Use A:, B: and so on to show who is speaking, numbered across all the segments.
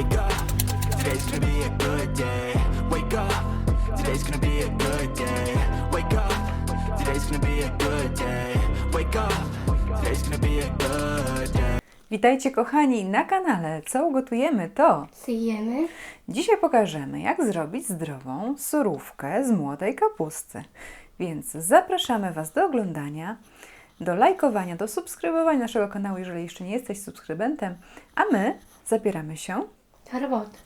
A: Wake up, today's gonna be a good day. Wake up, today's gonna be a good day. Wake up, today's gonna be a good day. Wake up, today's gonna be a good day.
B: Witajcie kochani na kanale Co ugotujemy to
C: Syjemy.
B: Dzisiaj pokażemy jak zrobić zdrową surówkę z młodej kapusty. Więc zapraszamy Was do oglądania, do lajkowania, do subskrybowania naszego kanału, jeżeli jeszcze nie jesteś subskrybentem, a my zabieramy się
C: Do roboty.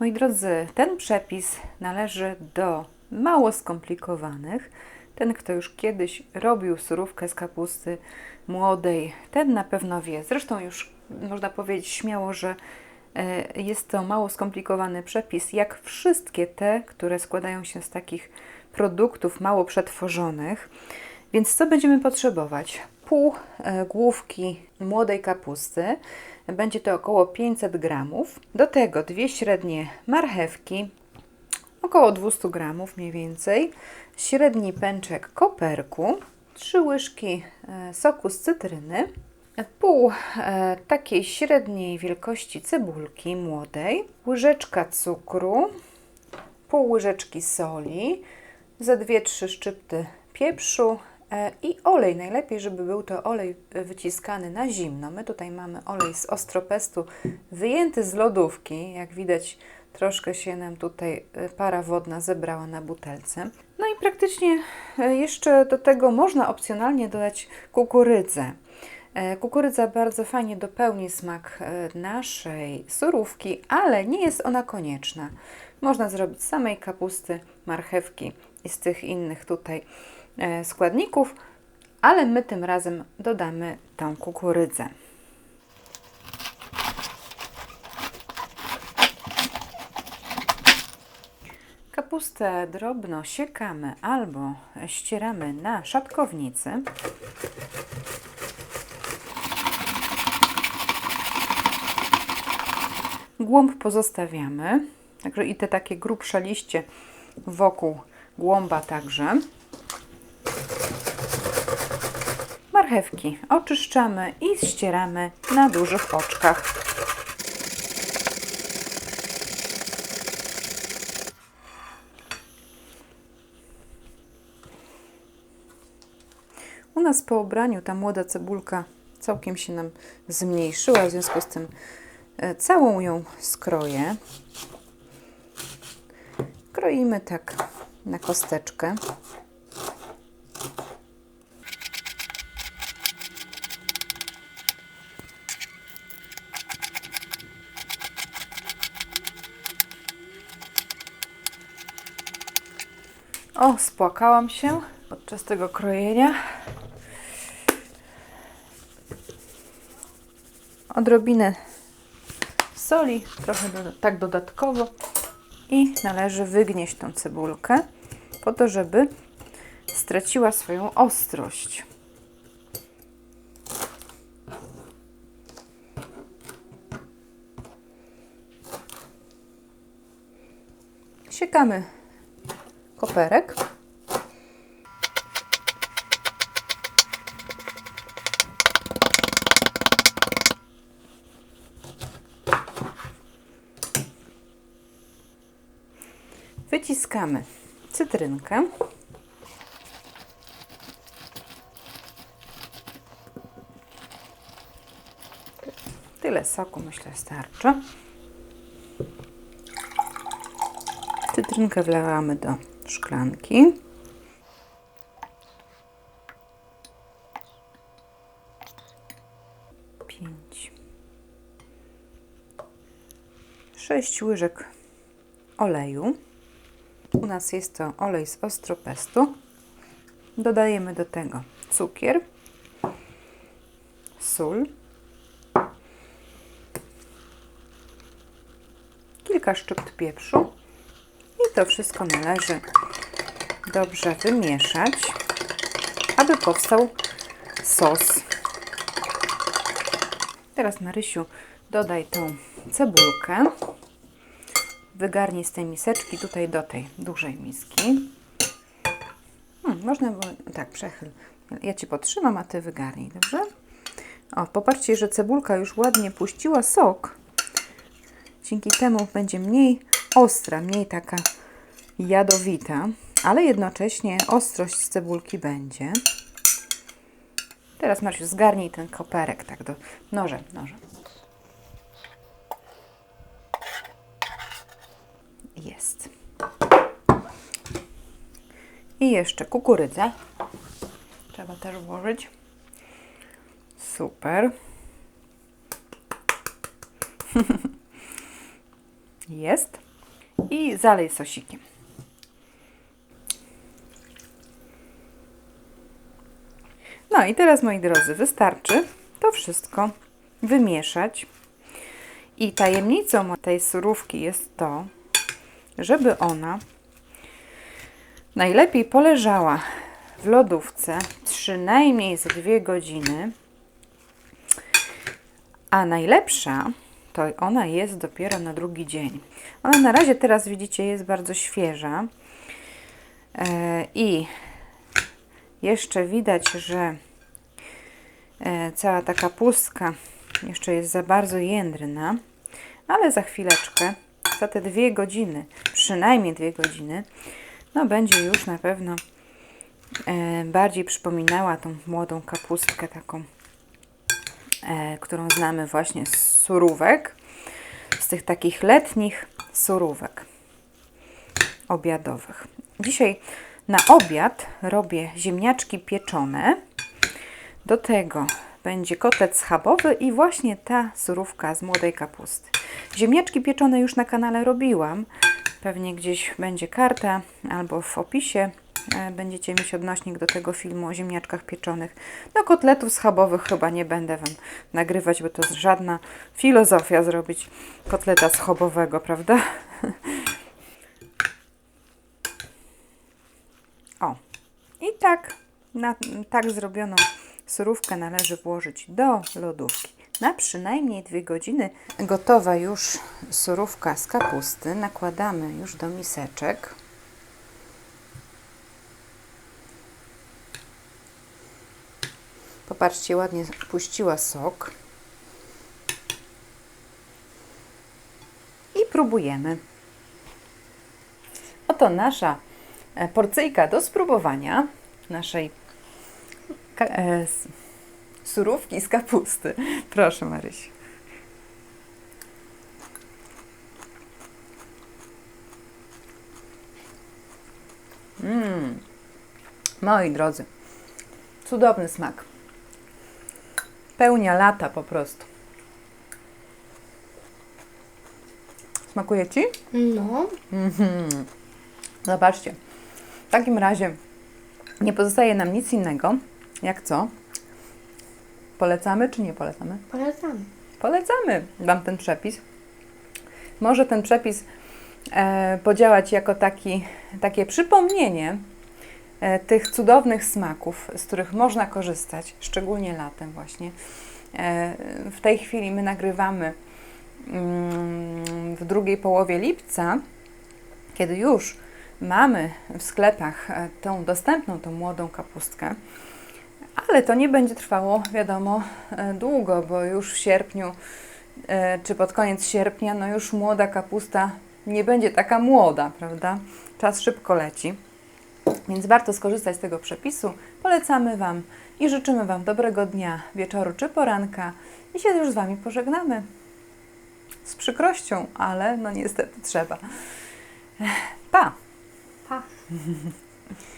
B: Moi drodzy, ten przepis należy do mało skomplikowanych. Ten, kto już kiedyś robił surówkę z kapusty młodej, ten na pewno wie. Zresztą już można powiedzieć śmiało, że e, jest to mało skomplikowany przepis, jak wszystkie te, które składają się z takich produktów mało przetworzonych. Więc co będziemy potrzebować? Pół e, główki młodej kapusty, będzie to około 500 gramów. Do tego dwie średnie marchewki, około 200 gramów mniej więcej, średni pęczek koperku, trzy łyżki e, soku z cytryny, pół e, takiej średniej wielkości cebulki młodej, łyżeczka cukru, pół łyżeczki soli, ze 2-3 szczypty pieprzu i olej. Najlepiej, żeby był to olej e, wyciskany na zimno. My tutaj mamy olej z ostropestu wyjęty z lodówki. Jak widać, troszkę się nam tutaj e, para wodna zebrała na butelce. No i praktycznie e, jeszcze do tego można opcjonalnie dodać kukurydzę. E, Kukurydza bardzo fajnie dopełni smak e, naszej surówki, ale nie jest ona konieczna. Można zrobić samej kapusty, marchewki i z tych innych tutaj e, składników, ale my tym razem dodamy tą kukurydzę. Kapustę drobno siekamy albo ścieramy na szatkownicy. Głąb pozostawiamy, także i te takie grubsze liście wokół głąba także. Marchewki oczyszczamy i ścieramy na dużych oczkach. U nas po obraniu ta młoda cebulka całkiem się nam zmniejszyła, w związku z tym e, całą ją skroję. Kroimy tak na kosteczkę. O, spłakałam się podczas tego krojenia. Odrobinę soli, trochę do, tak dodatkowo i należy wygnieść tą cebulkę po to, żeby straciła swoją ostrość. Siekamy koperek. Wyciskamy cytrynkę. Tyle soku myślę starczy. Cytrynkę wlewamy do szklanki. Pięć. Sześć łyżek oleju. U nas jest to olej z ostropestu. Dodajemy do tego cukier, sól, kilka szczypt pieprzu i to wszystko należy dobrze wymieszać, aby powstał sos. Teraz Marysiu dodaj tą cebulkę wygarnij z tej miseczki tutaj do tej dużej miski. Hmm, można było, tak, przechyl. Ja Ci podtrzymam, a Ty wygarnij, dobrze? O, popatrzcie, że cebulka już ładnie puściła sok. Dzięki temu będzie mniej ostra, mniej taka jadowita, ale jednocześnie ostrość z cebulki będzie. Teraz Marysiu, zgarnij ten koperek tak do nożem, nożem. Jest. I jeszcze kukurydzę. Trzeba też włożyć. Super. Jest. I zalej sosikiem. No i teraz, moi drodzy, wystarczy to wszystko wymieszać. I tajemnicą tej surówki jest to, żeby ona najlepiej poleżała w lodówce przynajmniej za dwie godziny, a najlepsza to ona jest dopiero na drugi dzień. Ona na razie teraz widzicie jest bardzo świeża e, i jeszcze widać, że e, cała ta kapustka jeszcze jest za bardzo jędrna, ale za chwileczkę, za te dwie godziny, przynajmniej dwie godziny, no będzie już na pewno e, bardziej przypominała tą młodą kapustkę taką, którą znamy właśnie z surówek, z tych takich letnich surówek obiadowych. Dzisiaj na obiad robię ziemniaczki pieczone. Do tego będzie kotlet schabowy i właśnie ta surówka z młodej kapusty. Ziemniaczki pieczone już na kanale robiłam. Pewnie gdzieś będzie karta albo w opisie będziecie mieć odnośnik do tego filmu o ziemniaczkach pieczonych. No kotletów schabowych chyba nie będę Wam nagrywać, bo to jest żadna filozofia zrobić kotleta schabowego, prawda? O, i tak, na tak zrobioną surówkę należy włożyć do lodówki. Na przynajmniej dwie godziny gotowa już surówka z kapusty. Nakładamy już do miseczek. Popatrzcie, ładnie puściła sok. I próbujemy. Oto nasza e, porcyjka do spróbowania naszej e, surówki z kapusty. Proszę, Maryś. Mmm. Moi drodzy, cudowny smak. Pełnia lata po prostu. Smakuje Ci?
C: No,
B: Zobaczcie. W takim razie nie pozostaje nam nic innego, jak co? Polecamy czy nie polecamy?
C: polecam.
B: Polecamy Wam ten przepis. Może ten przepis e, podziałać jako taki, takie przypomnienie tych cudownych smaków, z których można korzystać, szczególnie latem właśnie. E, w tej chwili my nagrywamy mm, w drugiej połowie lipca, kiedy już mamy w sklepach e, tą dostępną, tą młodą kapustkę, ale to nie będzie trwało, wiadomo, e, długo, bo już w sierpniu e, czy pod koniec sierpnia, no już młoda kapusta nie będzie taka młoda, prawda? Czas szybko leci. Więc warto skorzystać z tego przepisu. Polecamy Wam i życzymy Wam dobrego dnia, wieczoru czy poranka i się już z Wami pożegnamy. Z przykrością, ale no niestety trzeba. Pa!
C: Pa.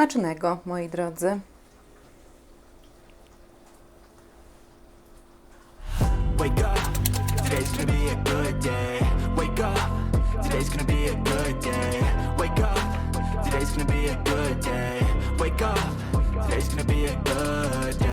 B: Smacznego, moi drodzy.